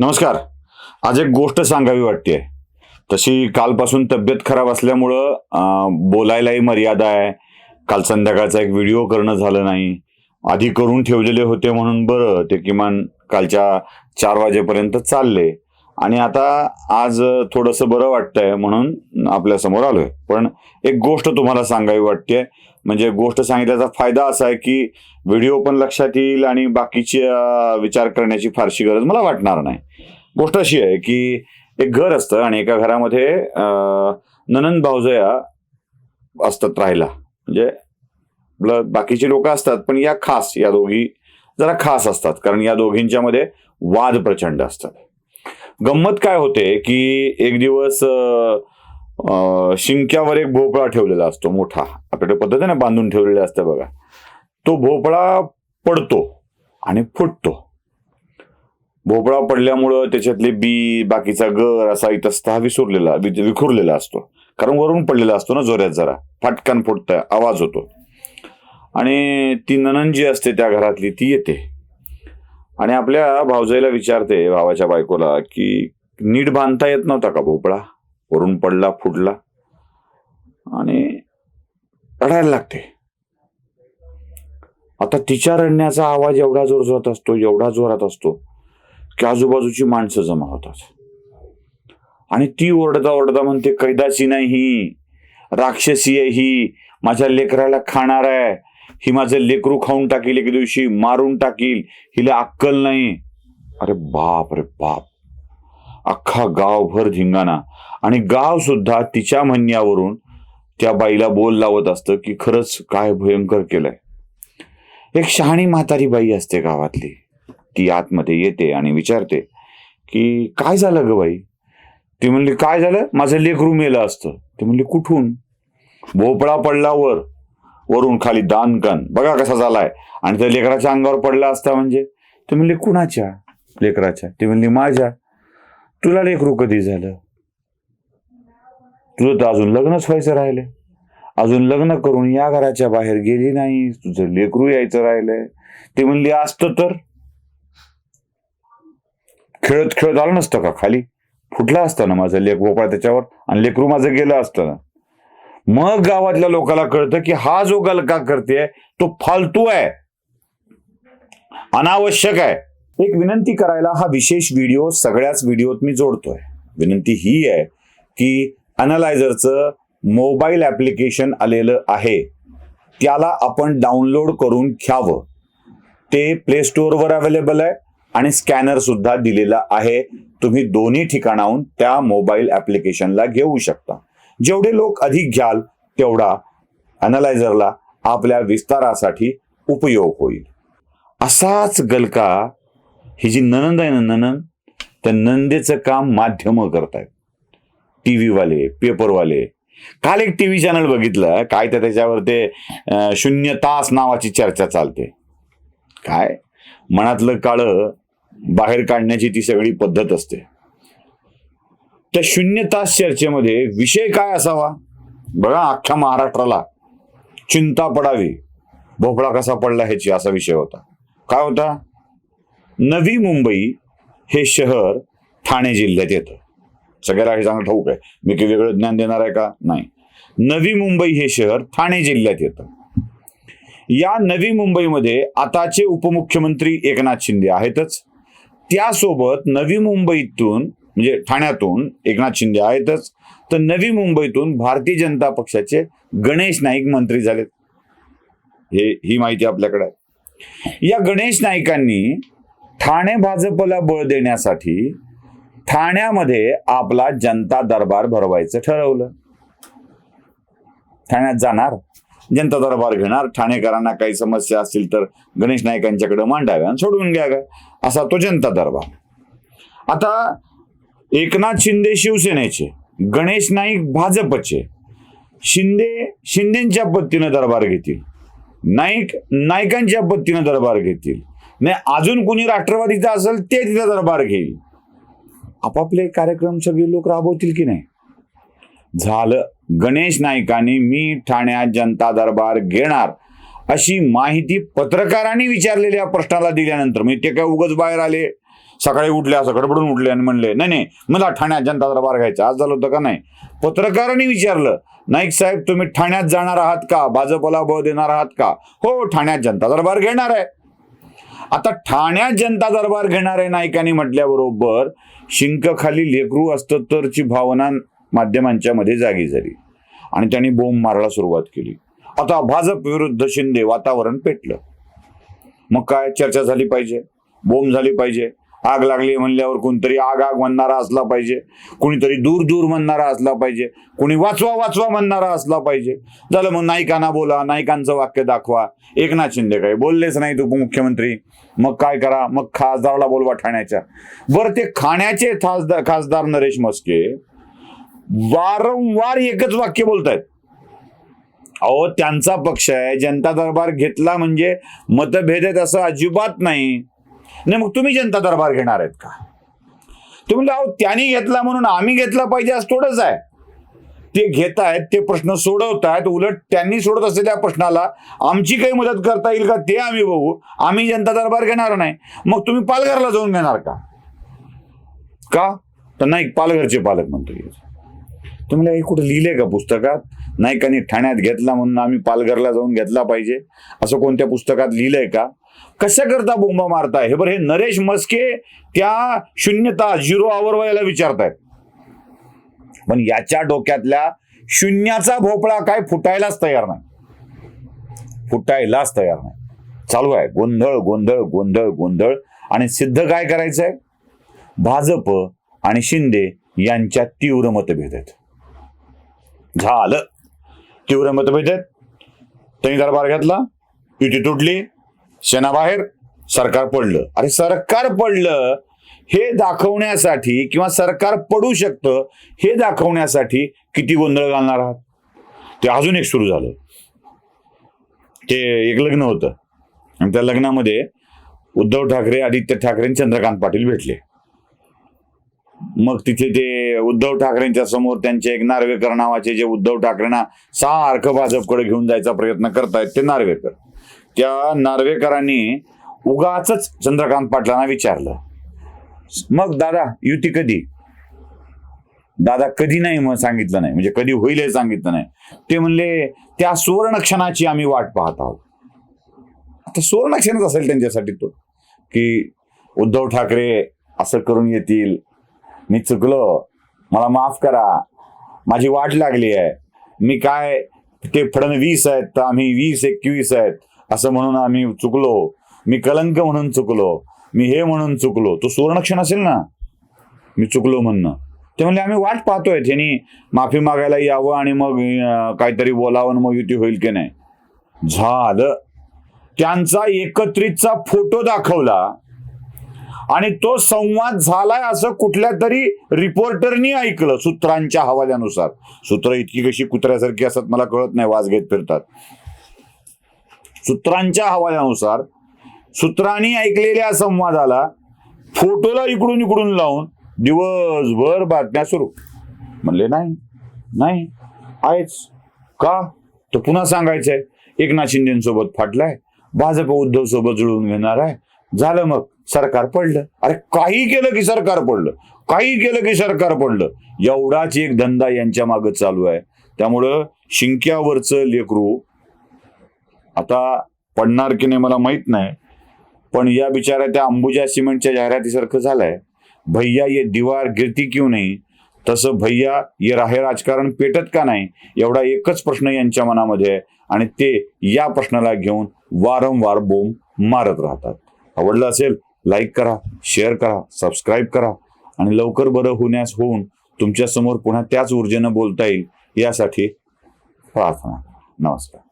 नमस्कार. आज एक गोष्ट सांगावी वाटते. तशी कालपासून तब्येत खराब असल्यामुळं बोलायलाही मर्यादा आहे. काल संध्याकाळचा एक व्हिडिओ करणं झालं नाही. आधी करून ठेवलेले होते म्हणून बरं ते किमान कालच्या चार वाजेपर्यंत चालले. आणि आता आज थोडंसं बरं वाटतंय म्हणून आपल्यासमोर आलोय. पण एक गोष्ट तुम्हाला सांगावी वाटते म्हणजे गोष्ट सांगितल्याचा फायदा असा आहे की व्हिडिओ पण लक्षात येईल आणि बाकीचे विचार करण्याची फारशी गरज मला वाटणार नाही. गोष्ट अशी आहे की एक घर असतं आणि एका घरामध्ये ननंद भाऊजया असतात राहायला. म्हणजे बाकीचे लोक असतात पण या खास या दोघी जरा खास असतात. कारण या दोघींच्या मध्ये वाद प्रचंड असतात. गंमत काय होते की एक दिवस शिंक्यावर एक भोपळा ठेवलेला असतो मोठा. आपल्याकडे पद्धतीने बांधून ठेवलेला असतं बघा. तो भोपळा पडतो आणि फुटतो. भोपळा पडल्यामुळं त्याच्यातले बी बाकीचा गर असा इतस्ता विसुरलेला वि- विखुरलेला असतो. कारण वरून पडलेला असतो ना जोऱ्यात जरा. फाटकन फुटतं आवाज होतो. आणि ती ननन जी असते त्या घरातली ती येते. आणि आपल्या भावजाईला विचारते भावाच्या बायकोला की नीट बांधता येत नव्हता का भोपळा? वरून पडला फुटला आणि रडायला लागते. आता तिच्या रडण्याचा आवाज एवढा जोर जोरात असतो एवढा जोरात असतो की आजूबाजूची माणसं जमा होतात. आणि ती ओरडता ओरडता म्हणते कैदाची नाही ही राक्षसी आहे ही माझ्या लेकराला खाणार आहे. ही माझं लेकरू खाऊन टाकील एक दिवशी मारून टाकील. हिला अक्कल नाही. अरे बाप रे बाप. अख्खा गावभर झिंगाणा आणि गाव सुद्धा तिच्या म्हणण्यावरून त्या बाईला बोल लावत असतं की खरंच काय भयंकर केलंय. एक शहाणी म्हातारी बाई असते गावातली. ती आतमध्ये येते आणि विचारते की काय झालं ग बाई? ती म्हणली काय झालं? माझं लेकरू मेलं असतं. ती म्हणली कुठून? भोपळा पडला वर. वरून खाली दानकन. बघा कसा झालाय. आणि त्या लेकराच्या अंगावर पडला असता म्हणजे? ती म्हणली कुणाच्या लेकराच्या? ती म्हणली माझ्या. तुला लेकरू कधी झालं. तुझं तर अजून लग्नच व्हायचं राहिलंय. अजून लग्न करून या घराच्या बाहेर गेली नाही. तुझं लेकरू यायचं राहिलंय. ते म्हणले असतं तर. खेळत खेळत आलं नसतं का खाली? फुटला असतं ना माझं लेक भोपळा त्याच्यावर आणि लेकरू माझं गेलं असतं ना मग गावातल्या लोकांना कळतं की हा जो गलका करते तो फालतू आहे. अनावश्यक आहे. एक विनंती करायला हा विशेष व्हिडिओ सगळ्याच व्हिडिओत मी जोडतोय. विनंती ही आहे की अनालायझरचं मोबाईल ऍप्लिकेशन आलेलं आहे. त्याला आपण डाउनलोड करून घ्यावं. ते प्ले स्टोअरवर अवेलेबल आहे आणि स्कॅनर सुद्धा दिलेला आहे. तुम्ही दोन्ही ठिकाणाहून त्या मोबाईल ऍप्लिकेशनला घेऊ शकता. जेवढे लोक अधिक घ्याल तेवढा अनालायझरला आपल्या विस्तारासाठी उपयोग होईल. असाच गलका ही जी ननंद आहे ना ननंद त्या नंदेचं काम माध्यम करतायत. टीव्ही वाले पेपरवाले. काल एक टीव्ही चॅनल बघितलं काय तर त्याच्यावर ते शून्य तास नावाची चर्चा चालते. काय? मनातलं काळं बाहेर काढण्याची ती सगळी पद्धत असते. त्या शून्य तास चर्चेमध्ये विषय काय असावा? बघा अख्ख्या महाराष्ट्राला. चिंता पडावी. भोपळा कसा पडला ह्याची असा विषय होता. काय होता? नवी मुंबई हे शहर ठाणे जिल्ह्यात येतं. सगळ्याला हे चांगलं ठाऊक आहे. मी काही वेगळं ज्ञान देणार आहे का? नाही. नवी मुंबई हे शहर ठाणे जिल्ह्यात येतं. या नवी मुंबईमध्ये आताचे उपमुख्यमंत्री एकनाथ शिंदे आहेतच. त्यासोबत नवी मुंबईतून म्हणजे ठाण्यातून एकनाथ शिंदे आहेतच. तर नवी मुंबईतून भारतीय जनता पक्षाचे गणेश नाईक मंत्री झालेत. हे ही माहिती आपल्याकडे आहे. या गणेश नाईकांनी ठाणे भाजपला बळ देण्यासाठी ठाण्यामध्ये आपला जनता दरबार भरवायचं ठरवलं. ठाण्यात जाणार जनता दरबार घेणार ठाणेकरांना काही समस्या असतील तर गणेश नाईकांच्याकडे मांडाव्या आणि सोडवून घ्याव्या. असा तो जनता दरबार. आता एकनाथ शिंदे शिवसेनेचे गणेश नाईक भाजपचे शिंदे शिंदेच्या पत्तीनं दरबार घेतील. नाईक नाईकांच्या पत्तीनं दरबार घेतील. नाही अजून कुणी राष्ट्रवादीचा असेल ते तिथं दरबार घेईल. आपापले कार्यक्रम सगळे लोक राबवतील की नाही? झालं. गणेश नाईकांनी मी ठाण्यात जनता दरबार घेणार अशी माहिती पत्रकारांनी विचारलेल्या प्रश्नाला दिल्यानंतर म्हणजे ते काय उगच बाहेर आले? सकाळी उठले असं गडबडून उठले आणि म्हणले नाही नाही मला ठाण्यात जनता दरबार घ्यायचा आज झालं होतं का नाही? पत्रकारांनी विचारलं नाईक साहेब तुम्ही ठाण्यात जाणार आहात का? भाजपला बळ देणार आहात का? हो ठाण्यात जनता दरबार घेणार आहे. आता ठाण्यात जनता दरबार घेणाऱ्या नायकांनी म्हटल्याबरोबर शिंक खाली लेकरू असतं तरची भावना माध्यमांच्या मध्ये जागी झाली. आणि त्यांनी बोंब मारायला सुरुवात केली. आता भाजप विरुद्ध शिंदे वातावरण पेटलं. मग काय चर्चा झाली पाहिजे? बोंब झाली पाहिजे. आग लागली म्हणल्यावर कोणतरी आग आग म्हणणारा असला पाहिजे. कोणीतरी दूर दूर म्हणणारा असला पाहिजे. कोणी वाचवा वाचवा म्हणणारा असला पाहिजे. झालं मग नायकांना बोला नायकांचं वाक्य दाखवा. एकनाथ शिंदे काय बोललेच नाहीत उपमुख्यमंत्री. मग काय करा? मग खासदारला बोलवा ठाण्याच्या. बरं ते खाण्याचे खासदार खासदार नरेश मस्के वारंवार एकच वाक्य बोलतायत. अहो त्यांचा पक्ष आहे. जनता दरबार घेतला म्हणजे मतभेद आहेत असं अजिबात नाही. नाही मग तुम्ही जनता दरबार घेणार आहेत का? तुम्ही अहो त्यांनी घेतला म्हणून आम्ही घेतला पाहिजे असं थोडंच आहे. ते घेत आहेत ते प्रश्न सोडवतायत उलट त्यांनी सोडत असलेल्या प्रश्नाला आमची काही मदत करता येईल का ते आम्ही बघू. आम्ही जनता दरबार घेणार नाही. मग तुम्ही पालघरला जाऊन घेणार का? का? तर नाही पालघरचे पालक म्हणतो तुम्हाला हे कुठं लिहिलंय का पुस्तकात? नाही का ठाण्यात घेतला म्हणून आम्ही पालघरला जाऊन घेतला पाहिजे. असं कोणत्या पुस्तकात लिहिलंय का? कशा करता बोंबा मारताय? हे बरं हे नरेश मस्के त्या शून्यता झिरो आवरवायला विचारतायत. पण याच्या डोक्यातल्या शून्याचा भोपळा काय फुटायलाच तयार नाही. फुटायलाच तयार नाही. चालू आहे. गोंधळ गोंधळ गोंधळ गोंधळ. आणि सिद्ध काय करायचंय? भाजप आणि शिंदे यांच्यात तीव्र मतभेद आहेत झालं. तीव्र मतभेद आहेत त्यांनी दरबार घेतला. युती तुटली. शेणाबाहेर सरकार पडलं. अरे सरकार पडलं हे दाखवण्यासाठी किंवा सरकार पडू शकतं हे दाखवण्यासाठी किती गोंधळ घालणार आहात? ते अजून एक सुरू झालं. ते एक लग्न होतं. आणि त्या लग्नामध्ये उद्धव ठाकरे आदित्य ठाकरे चंद्रकांत पाटील भेटले. मग तिथे ते उद्धव ठाकरेंच्या समोर त्यांचे एक नार्वेकर नावाचे जे उद्धव ठाकरेंना सारखं भाजपकडे घेऊन जायचा प्रयत्न करतायत ते नार्वेकर. त्या नार्वेकरांनी उगाच चंद्रकांत पाटलांना विचारलं. मग दादा युती कधी? दादा कधी नाही मग सांगितलं नाही. म्हणजे कधी होईल हे सांगितलं नाही. ते म्हणले त्या सुवर्ण क्षणाची आम्ही वाट पाहत आहोत. आता सुवर्ण क्षणच असेल त्यांच्यासाठी तो. की उद्धव ठाकरे असं करून येतील. मी चुकलो. मला माफ करा. माझी वाट लागली आहे. मी काय ते फडणवीस आहेत तर आम्ही वीस एकवीस आहेत. असं म्हणून आम्ही चुकलो. मी कलंक म्हणून चुकलो. मी हे म्हणून चुकलो. तो सुवर्णक्षण असेल ना? मी चुकलो म्हणणं. ते म्हणजे आम्ही वाट पाहतोय. त्यांनी माफी मागायला यावं आणि मग काहीतरी बोलावं मग युती होईल की नाही. झालं. त्यांचा एकत्रितचा फोटो दाखवला. आणि तो संवाद झालाय असं कुठल्या तरी रिपोर्टरनी ऐकलं सूत्रांच्या हवाल्यानुसार. सूत्र इतकी कशी कुत्र्यासारखी असतात मला कळत नाही. वाज घेत फिरतात. सूत्रांच्या हवाल्यानुसार सूत्रांनी ऐकलेल्या संवादाला फोटोला इकडून इकडून लावून दिवसभर बातम्या सुरू. म्हणले नाही नाही आहेच. का? तर पुन्हा सांगायचंय. एकनाथ शिंदेसोबत फाटलाय. भाजप उद्धव सोबत जुळवून घेणार आहे. झालं मग. सरकार पडलं. अरे काही केलं की सरकार पडलं. काही केलं की सरकार पडलं. एवढाच एक धंदा यांच्या मागे चालू आहे. त्यामुळं शिंक्यावरचं लेकरू आता पडणार की नाही मला माहीत नाही. पण या बिचाऱ्या त्या अंबुजा सिमेंटच्या जाहिरातीसारखं झालंय. भैया ये दिवार गिरती क्यों नाही? तसं भैया ये राहे राजकारण पेटत का नाही? एवढा एकच प्रश्न यांच्या मनामध्ये आहे. आणि ते या प्रश्नाला घेऊन वारंवार बोंब मारत राहतात. आवडलं असेल लाईक करा शेअर करा सबस्क्राईब करा. आणि लवकर बरं होण्यास होऊन तुमच्यासमोर पुन्हा त्याच ऊर्जेनं बोलता येईल यासाठी प्रार्थना. नमस्कार.